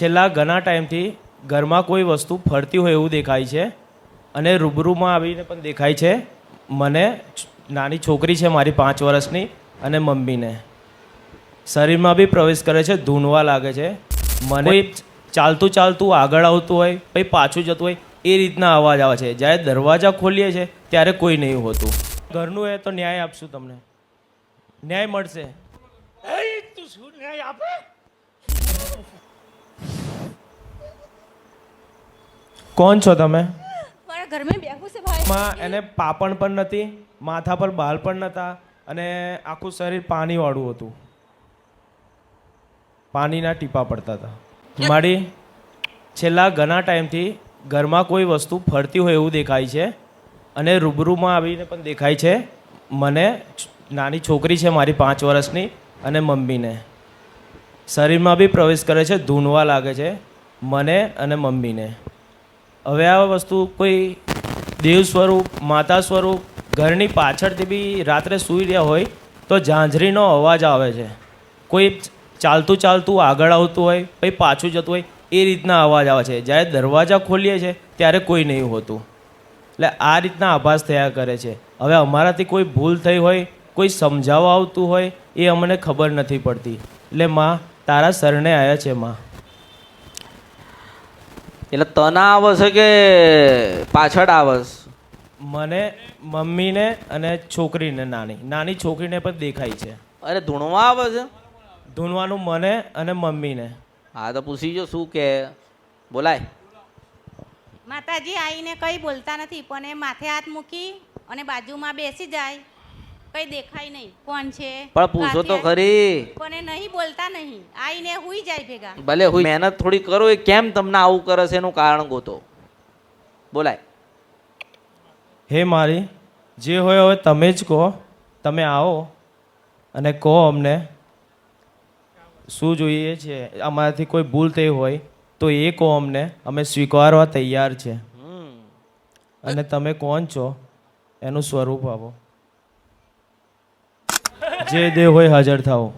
છેલ્લા ઘણા ટાઈમથી ઘરમાં કોઈ વસ્તુ ફરતી હોય એવું દેખાય છે અને રૂબરૂમાં આવીને પણ દેખાય છે. મને નાની છોકરી છે મારી પાંચ વર્ષની અને મમ્મીને. શરીરમાં બી પ્રવેશ કરે છે ધૂનવા લાગે છે. મને ચાલતું ચાલતું આગળ આવતું હોય પછી પાછું જતું હોય એ રીતના અવાજ આવે છે. જ્યારે દરવાજા ખોલીએ છીએ ત્યારે કોઈ નહીં હોતું. ઘરનું એ તો ન્યાય આપશું તમને. ન્યાય મળશે. તું શું ન્યાય આપે? કોણ છો તમે? મારા ઘરમાં બેહું છે ભાઈ. માં એને પાપણ પણ નથી માથા પર બાલ પણ નહોતા અને આખું શરીર પાણીવાળું હતું. પાણીના ટીપા પડતા હતા. મારી છેલ્લા ઘણા ટાઈમથી ઘરમાં કોઈ વસ્તુ ફરતી હોય એવું દેખાય છે અને રૂબરૂમાં આવીને પણ દેખાય છે મને નાની છોકરી છે મારી પાંચ વર્ષની અને મમ્મીને. શરીરમાં બી પ્રવેશ કરે છે ધૂનવા લાગે છે મને અને મમ્મીને. હવે આ વસ્તુ કોઈ દેવ સ્વરૂપ, માતા સ્વરૂપ, ઘરની પાછળથી બી રાત્રે સૂઈ રહ્યા હોય તો ઝાંઝરીનો અવાજ આવે છે. કોઈ ચાલતું ચાલતું આગળ આવતું હોય પછી પાછું જતું હોય, એ રીતના અવાજ આવે છે. જ્યારે દરવાજા ખોલીએ છીએ ત્યારે કોઈ નહીં હોતું. એટલે આ રીતના આભાસ થયા કરે છે. હવે અમારાથી કોઈ ભૂલ થઈ હોય, કોઈ સમજાવવા આવતું હોય, એ અમને ખબર નથી પડતી. એટલે માં, તારા શરણે આવ્યા છે, માં. એટલે તને આવે છે કે પાછળ આવે છે? મને મમ્મીને અને છોકરીને નાની. નાની છોકરીને પણ દેખાય છે. અરે ધૂણવા આવે છે ધૂણવાનું મને અને મમ્મીને. હા તો પૂછી જો શું કે. બોલાય. માતાજી આવીને કંઈ બોલતા નથી પણ એ માથે હાથ મૂકી અને બાજુમાં બેસી જાય. કંઈ દેખાય નહીં. કોણ છે? પણ પૂછો તો ખરી. પણ એ નહીં બોલતા નહીં. આવીને હુઈ જાય ભેગા. ભલે હું મહેનત થોડી કરો એ કેમ તમને આવું કરે છે એનું કારણ ગોતો. બોલાય. હે મારી જે હોય હવે તમે જ કહો. તમે આવો અને કહો અમને શું જોઈએ છે. અમારાથી કોઈ ભૂલ થઈ હોય તો એ કહો અમને. અમે સ્વીકારવા તૈયાર છે. હમ. અને તમે કોણ છો? એનું સ્વરૂપ આપો જે દેવ હોય હાજર થાઓ.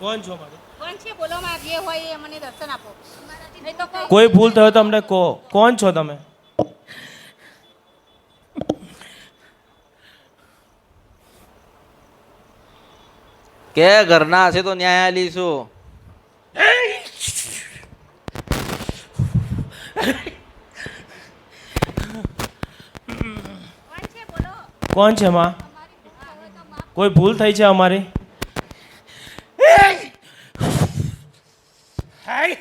કોણ છો? મારી કોણ છે બોલો માં જે હોય એ મને દર્શન આપો. નહીં તો કહું. કોઈ ભૂલ થયો તો અમને કહો. કોણ છો તમે? કે ઘરના હશે તો ન્યાયાલય આલીશું કોણ છે માં? કોઈ ભૂલ થઈ છે અમારી? હાય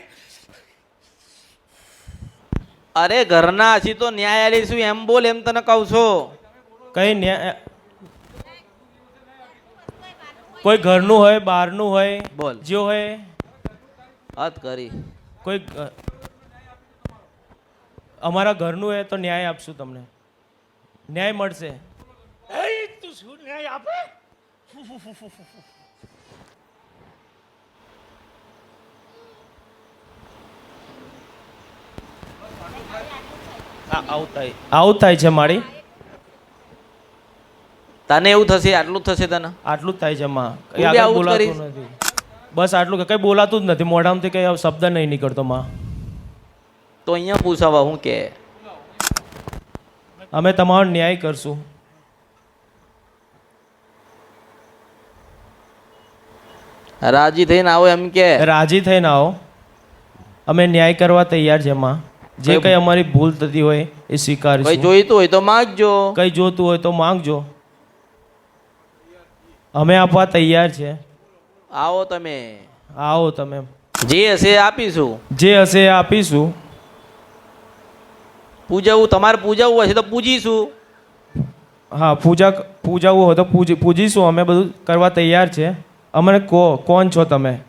અરે ઘરના હજી તો ન્યાય શું એમ બોલ એમ તને કહું છો. કઈ ન્યાય કોઈ ઘરનું હોય બહારનું હોય બોલ. જે હોય? હદ કરી. કોઈ અમારા ઘરનું એ તો ન્યાય આપશું તમને. ન્યાય મળશે. એ તું શું ન્યાય આપે? આવું થાય આવું થાય છે મારી. તને એવું થશે આટલું જ થશે તને? આટલું જ થાય છે માં. આવું નથી. બસ આટલું કે કંઈ બોલાતું જ નથી. મોઢામાંથી કંઈ શબ્દ નહીં નીકળતો માં. તો અહીંયા પૂછાવા હું કે? અમે તમારો ન્યાય કરશું. રાજી થઈને આવો એમ કે? રાજી થઈને આવો. અમે ન્યાય કરવા તૈયાર છે માં. જે કઈ- અમારી ભૂલ થતી હોય એ કઈ જોઈતું હોય તો માંગજો. કઈ જોતું હોય તો માંગજો. અમે આપવા તૈયાર છે. આવો તમે. આવો તમે. જે હશે એ આપીશું. જે હશે એ આપીશું. પૂજવું તમારે પૂજવું હશે તો પૂજીશું. હા પૂજા પૂજાવું હોય તો પૂજી પૂજીશું. અમે બધું કરવા તૈયાર છે. અમને કહો કોણ છો તમે?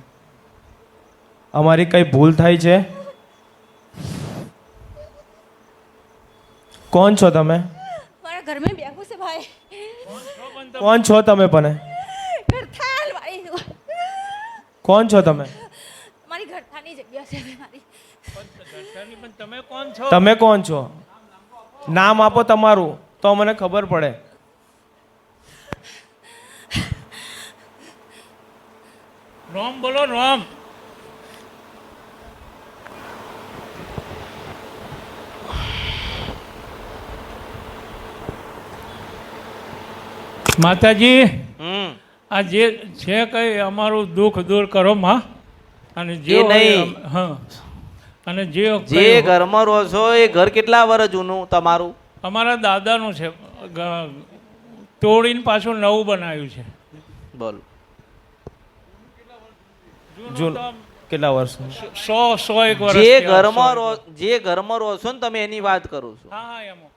અમારી કઈ ભૂલ થાય છે? કોણ છો તમે? મારા ઘરમાં में બેહું છે ભાઈ. કોણ છો તમે પણ? કોણ છો તમે? મારી ઘર થાની જગ્યા છે મારી. પણ તમે કોણ છો? તમે કોણ છો? નામ આપો તમારું તો મને ખબર પડે. રોમ બોલો રોમ. માતાજી. હમ. આ જે છે કંઈ અમારું દુઃખ દૂર કરો માં. અને જે નહીં. હા. અને જે જે ઘરમાં રહો છો એ ઘર કેટલા વર્ષ જૂનું તમારું? અમારા દાદાનું છે. તોડીને પાછું નવું બનાવ્યું છે. બોલ. જૂન કેટલા વર્ષ સો સો એક વર્ષ જે ઘરમાં રહો જે ઘરમાં રહો છો ને તમે એની વાત કરો છો. હા હા એમાં.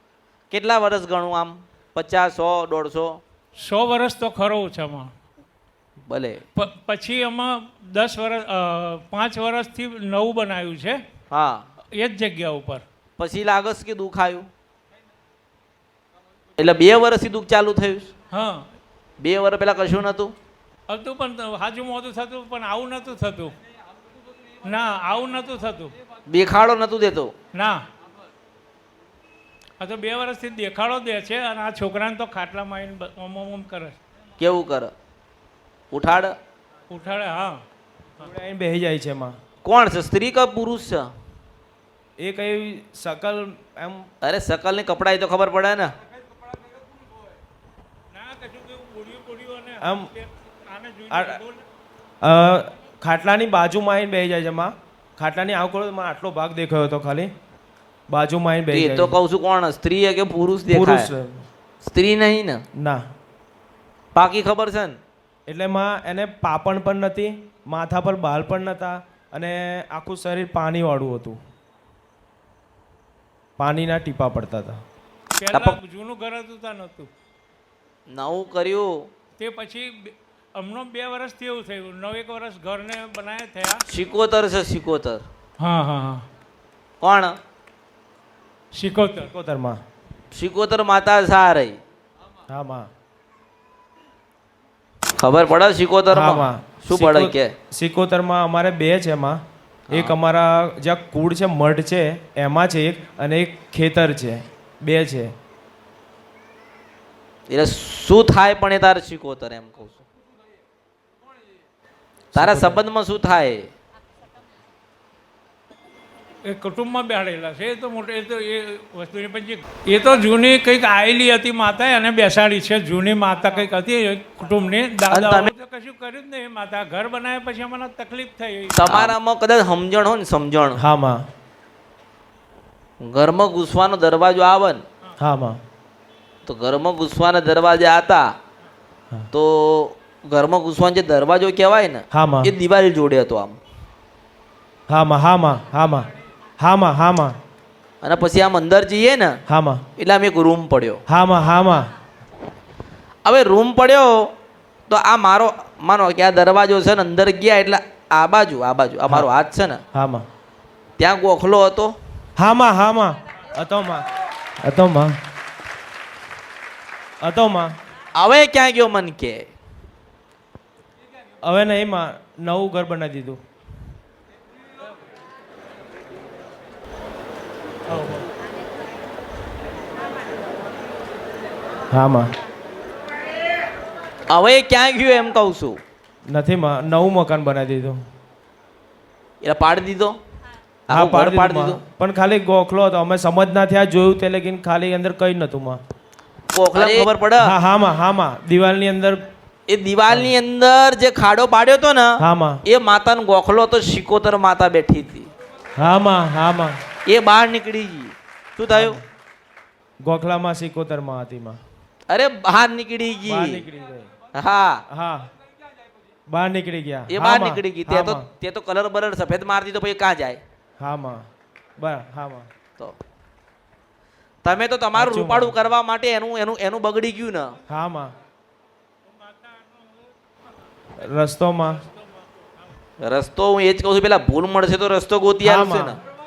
કેટલા વર્ષ ગણું આમ? પચાસ સો દોઢસો? સો વર્ષ તો ખરો છે આમાં ભલે. પછી એમાં દસ વર્ષ પાંચ વર્ષથી નવું બનાવ્યું છે. હા. એ જ જગ્યા ઉપર. પછી લાગસ કે દુઃખ આવ્યું? એટલે બે વર્ષથી દુઃખ ચાલુ થયું? હા. બે વર્ષ પહેલાં કશું નહોતું? હતું પણ હાજુ મોતું થતું પણ આવું નહોતું થતું. ના આવું નહોતું થતું. દેખાડો નહોતું દેતો. ના. આ તો બે વર્ષથી દેખાડો દે છે અને આ છોકરાને તો ખાટલામાં આવીને ઓમ ઓમ ઓમ કરે કેવું કરે? ઉઠાડ. ઉઠાડે હા. આવીને બેહી જાય છે એમાં. કોણ છે? સ્ત્રી કે પુરુષ છે? એ કઈ સકલ એમ અરે સકલની કપડા તો ખબર પડે ને. આમ આને જોઈને આ- બોલ. અ, ખાટલાની બાજુમાં આવીને બેહી જાય છે એમાં. ખાટલાની આંખોમાં આટલો ભાગ દેખાયો હતો ખાલી. બાજુમાં આવીને બેહી એ તો કહું છું કોણ? સ્ત્રી કે પુરુષ પુરુષ દેખાય? સ્ત્રી નહીં ને? ના. પાકી ખબર છે ને? એટલે માં એને પાપણ પણ નથી માથા પર બાલ પણ નહોતા અને આખું શરીર પાણીવાળું હતું. પાણીના ટીપા પડતા હતા. પહેલા જૂનું ઘર હતું ત્યાં નહોતું. નવું કર્યું. તે પછી બે- હમણાં બે વર્ષથી એવું થયું. નવ એક વર્ષ ઘરને બનાવ્યા થયા. સિકોતર છે સિકોતર. હા હા હા. કોણ? સિકોતર. સિકોતરમાં સિકોતર માતા સા રહી હા માં. ખબર પડે સિકોતરમાં? શું પડે કે? સિકોતરમાં અમારે બે છે એમાં એક અમારા જ્યાં કુળ છે મઢ છે એમાં છે એક અને એક ખેતર છે. બે છે. એટલે શું થાય પણ એ તારે સિકોતર એમ કહું છું? તારા સંબંધમાં શું થાય? એ કુટુંબમાં બેસાડેલા છે. એ તો મોટે એ તો એ વસ્તુની પછી એ તો જૂની કંઈક આવેલી હતી માતા એને બેસાડી છે. જૂની માતા કંઈક હતી કુટુંબની દાદા તો કશું કર્યું જ નહીં માતા. ઘર બનાવ્યા પછી અમને તકલીફ થઈ. તમારામાં કદાચ સમજણ હોય ને સમજણ. હા માં ઘરમાં ઘૂસવાનો દરવાજો આવે ને હા માં તો ઘરમાં ઘૂસવાના દરવાજા હતા. તો ઘરમાં ઘૂસવાનો જે દરવાજો કહેવાય ને હા માં એ દિવાળી જોડે હતો આમ. હા માં હા માં હા માં હા માં અને પછી આમ અંદર જઈએ ને હામાં. એટલે આમ એક રૂમ પડ્યો. હામાં હામાં. હવે રૂમ પડ્યો તો આ મારો માનો કે આ દરવાજો છે ને અંદર ગયા એટલે આ બાજુ આ બાજુ આ મારો હાથ છે ને હામાં. ત્યાં ગોખલો હતો? હામાં હામાં. હતો માં. હતો માં. હતો માં. હવે ક્યાં ગયો મન કે? હવે નહીં માં નવું ઘર બનાવી દીધું. હા માં. હવે ક્યાં ગયું એમ કહું છું? નથી માં. નવું મકાન બનાવી દીધું. એટલે પાડી દીધો? હા પાડી પાડી દીધું. પણ ખાલી ગોખલો હતો. અમે સમજ ના થયા જોયું તે લેકિન ખાલી અંદર કઈ નતું માં. ગોખલા ખબર પડે? હા હા માં હા માં. દિવાલની અંદર એ દિવાલની અંદર જે ખાડો પાડ્યો હતો ને હા માં. એ માતાનો ગોખલો હતો શિકોતર માતા બેઠી હતી. હા માં હા માં. એ બહાર નીકળી ગઈ. શું થયું? ગોખલામાં સિકોતરમાં હતી માં. અરે બહાર નીકળી ગઈ. હા. હા. બહાર નીકળી ગયા. એ બહાર નીકળી ગઈ. તે તો તે તો કલર બલર સફેદ મારતી તો પછી ક્યાં જાય? હા માં. બરાબર હા માં. તો તમે તો તમારું રૂપાડું રૂપાળું કરવા માટે એનું એનું એનું બગડી ગયું ને. હા માં. રસ્તોમાં રસ્તો હું એ જ કહું છું પેલા ભૂલ મળશે તો રસ્તો ગોતી આવશે ને.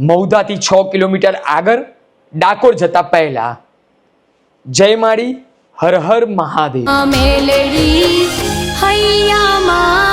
મૌદાથી છ કિલોમીટર આગળ ડાકોર જતા પહેલા. જય માળી હર હર મહાદેવ. મેલડી વસનારા